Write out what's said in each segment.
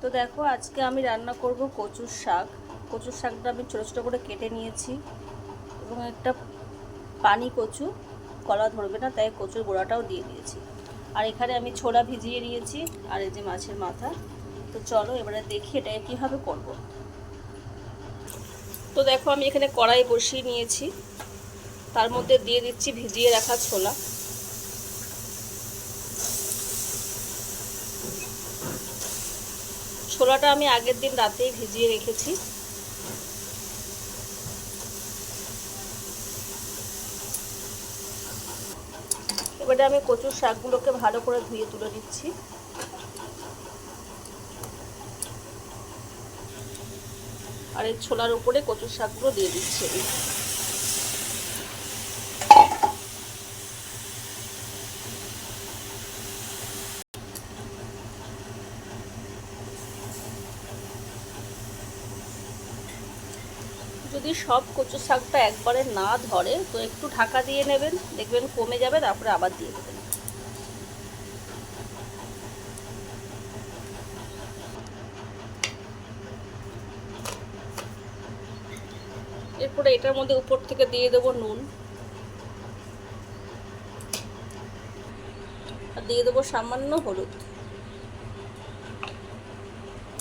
তো দেখো, আজকে আমি রান্না করব কচুর শাক। কচুর শাকটা আমি ছোটো ছোটো করে কেটে নিয়েছি এবং একটা পানি কচু, কলা ধরবে না, তাই কচুর গোড়াটাও দিয়ে দিয়েছি। আর এখানে আমি ছোলা ভিজিয়ে নিয়েছি, আর এই যে মাছের মাথা। তো চলো, এবারে দেখি এটা কীভাবে করব। তো দেখো, আমি এখানে কড়াই বসিয়ে নিয়েছি। তার মধ্যে দিয়ে দিচ্ছি ভিজিয়ে রাখা ছোলা। ছোলাটা আমি আগের দিন রাতেই ভিজিয়ে রেখেছি। এবারে আমি কচুর শাকগুলোকে ভালো করে ধুয়ে তুলে নিচ্ছি। আর এই ছোলার উপরে কচুর শাকগুলো দিয়ে দিচ্ছি। যদি সব কচু শাকটা একবারে না ধরে, তো একটু ঢাকা দিয়ে নেবেন, দেখবেন কমে যাবে, তারপরে আবার দিয়ে দেবেন। এরপরে এটার মধ্যে উপর থেকে দিয়ে দেবো নুন। আর দিয়ে দেবো সামান্য হলুদ।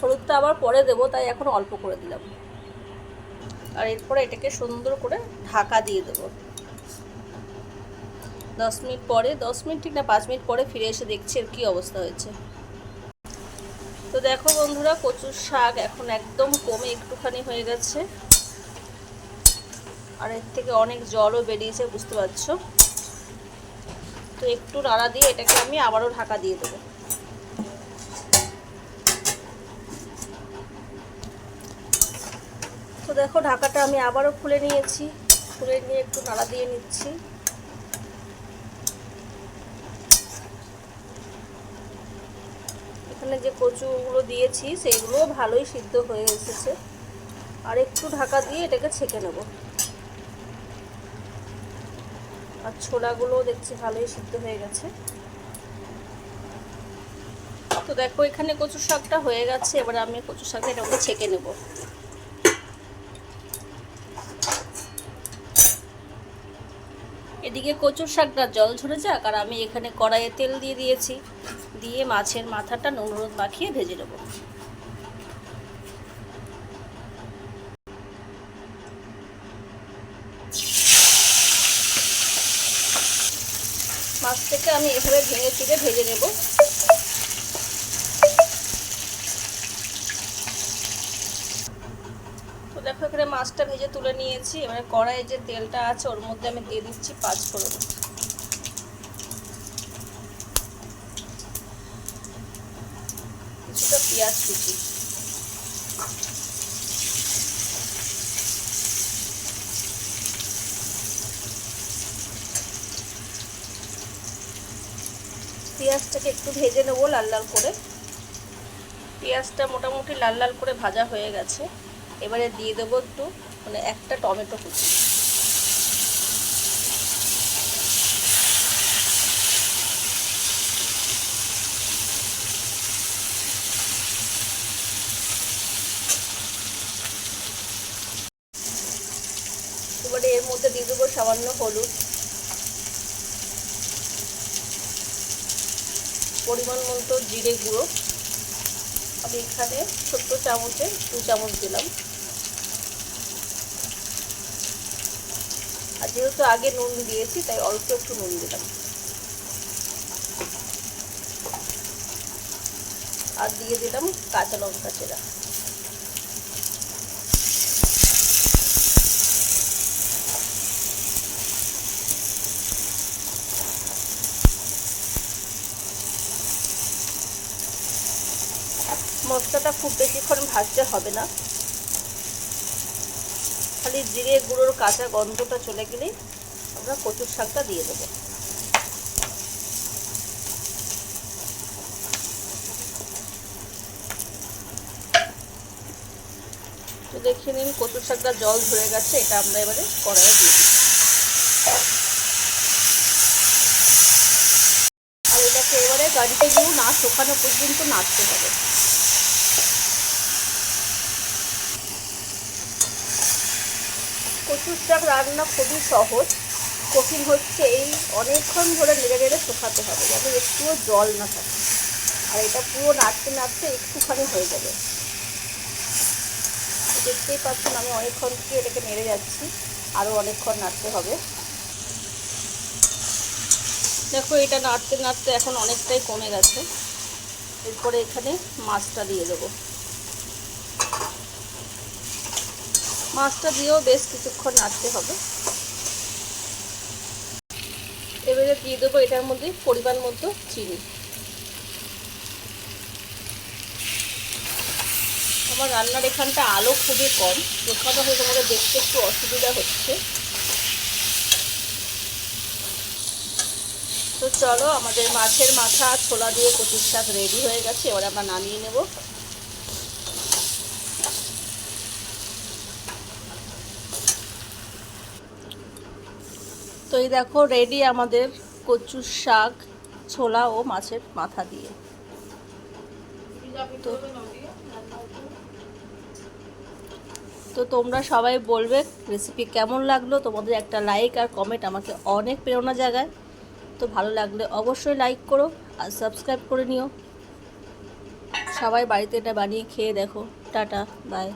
হলুদটা আবার পরে দেবো, তাই এখন অল্প করে দিলাম। আর এরপরে এটাকে সুন্দর করে ঢাকা দিয়ে দেবো। দশ মিনিট পরে, দশ মিনিট ঠিক না, পাঁচ মিনিট পরে ফিরে এসে দেখছি এর কী অবস্থা হয়েছে। তো দেখো বন্ধুরা, কচুর শাক এখন একদম কমে একটুখানি হয়ে গেছে। আর এর থেকে অনেক জলও বেরিয়েছে, বুঝতে পারছ? তো একটু নাড়া দিয়ে এটাকে আমি আবারও ঢাকা দিয়ে দেবো। তো দেখো, ঢাকাটা আমি আবারও খুলে নিয়েছি। খুলে নিয়ে একটু নাড়া দিয়ে নিচ্ছি। এখানে যে কচুগুলো দিয়েছি সেইগুলো ভালোই সিদ্ধ হয়ে এসেছে। আর একটু ঢাকা দিয়ে এটাকে ছেঁকে নেব। আর ছোলাগুলো দেখছি ভালোই সিদ্ধ হয়ে গেছে। তো দেখো, এখানে কচু শাকটা হয়ে গেছে। এবার আমি কচু শাকটা এটাকে ছেঁকে নেব। এদিকে কচুর শাকটা জল ঝরে যাক, আর আমি এখানে কড়াইয়ে তেল দিয়ে দিয়েছি। দিয়ে মাছের মাথাটা নুন হলুদ মাখিয়ে ভেজে নেব। থেকে আমি এভাবে ভেঙে চিড়ে ভেজে নেব তো দেখো এখানে মাছটা ভেজে তুলে নিয়েছি, এবারে কড়াইয়ে যে তেলটা আছে ওর মধ্যে আমি দিয়ে দিচ্ছি পাঁচ ফোড়ন। কিছুটা পেঁয়াজ কুচি। পেঁয়াজটাকে একটু ভেজে নেব লাল লাল করে। পেঁয়াজটা মোটামুটি লাল লাল করে ভাজা হয়ে গেছে। এবারে দিয়ে দেবো একটু মানে একটা টমেটো কুচি। এবারে এর মধ্যে দিয়ে দেবো সামান্য হলুদ। পরিমাণ মতো জিরে গুঁড়ো। আমি এখানে ছোট্ট চামচে দু চামচ দিলাম। আর যেহেতু আগে নুন দিয়েছি, তাই অল্প একটু নুন দিলাম। আর দিয়ে দিলাম কাঁচা লঙ্কা চেরা। মশলাটা খুব বেশিক্ষণ ভাজতে হবে না। খালি জিরে গুঁড়োর কাঁচা গন্ধটা চলে গেলেই আমরা কচুর শাকটা দিয়ে দেবো। তো দেখে নিন কচুর শাকটা জল ধরে গেছে, এটা আমরা এবারে কড়াইয়ে দিয়ে দিই। আর এটাকে এবারে গাড়িতে গিয়েও না শুকানো পর্যন্ত নাড়তে হবে। কচুর শাক রান্না খুবই সহজ। কঠিন হচ্ছে এই অনেকক্ষণ ধরে নেড়ে নেড়ে শুকাতে হবে যাতে একটুও জল না থাকে। আর এটা পুরো নাড়তে নাড়তে একটুখানি হয়ে যাবে। দেখতেই পাচ্ছেন আমি অনেকক্ষণ থেকে এটাকে নেড়ে যাচ্ছি। আরও অনেকক্ষণ নাড়তে হবে। দেখো এটা নাড়তে নাড়তে এখন অনেকটাই কমে গেছে। এরপরে এখানে মাছটা দিয়ে দেবো। মাছটা দিয়েও বেশ কিছুক্ষণ নাড়তে হবে। এবারে দিয়ে দেবো এটার মধ্যে পরিমাণ মতো চিনি। আমার রান্নার এখানটা আলো খুবই কম। যেখানে হয়তো তোমাদের দেখতে একটু অসুবিধা হচ্ছে। তো চলো, আমাদের মাছের মাথা ছোলা দিয়ে কচুর রেডি হয়ে গেছে। এবার আমরা নামিয়ে নেব। তো এই দেখো রেডি আমাদের কচুর শাক, ছোলা ও মাছের মাথা দিয়ে। তো তোমরা সবাই বলবে রেসিপি কেমন লাগল, তোমাদের একটা লাইক আর কমেন্ট আমাকে অনেক প্রেরণা জাগায়। তো ভালো লাগলে অবশ্যই লাইক করো আর সাবস্ক্রাইব করে নিও। সবাই বাড়িতে এটা বানিয়ে খেয়ে দেখো। Tata bye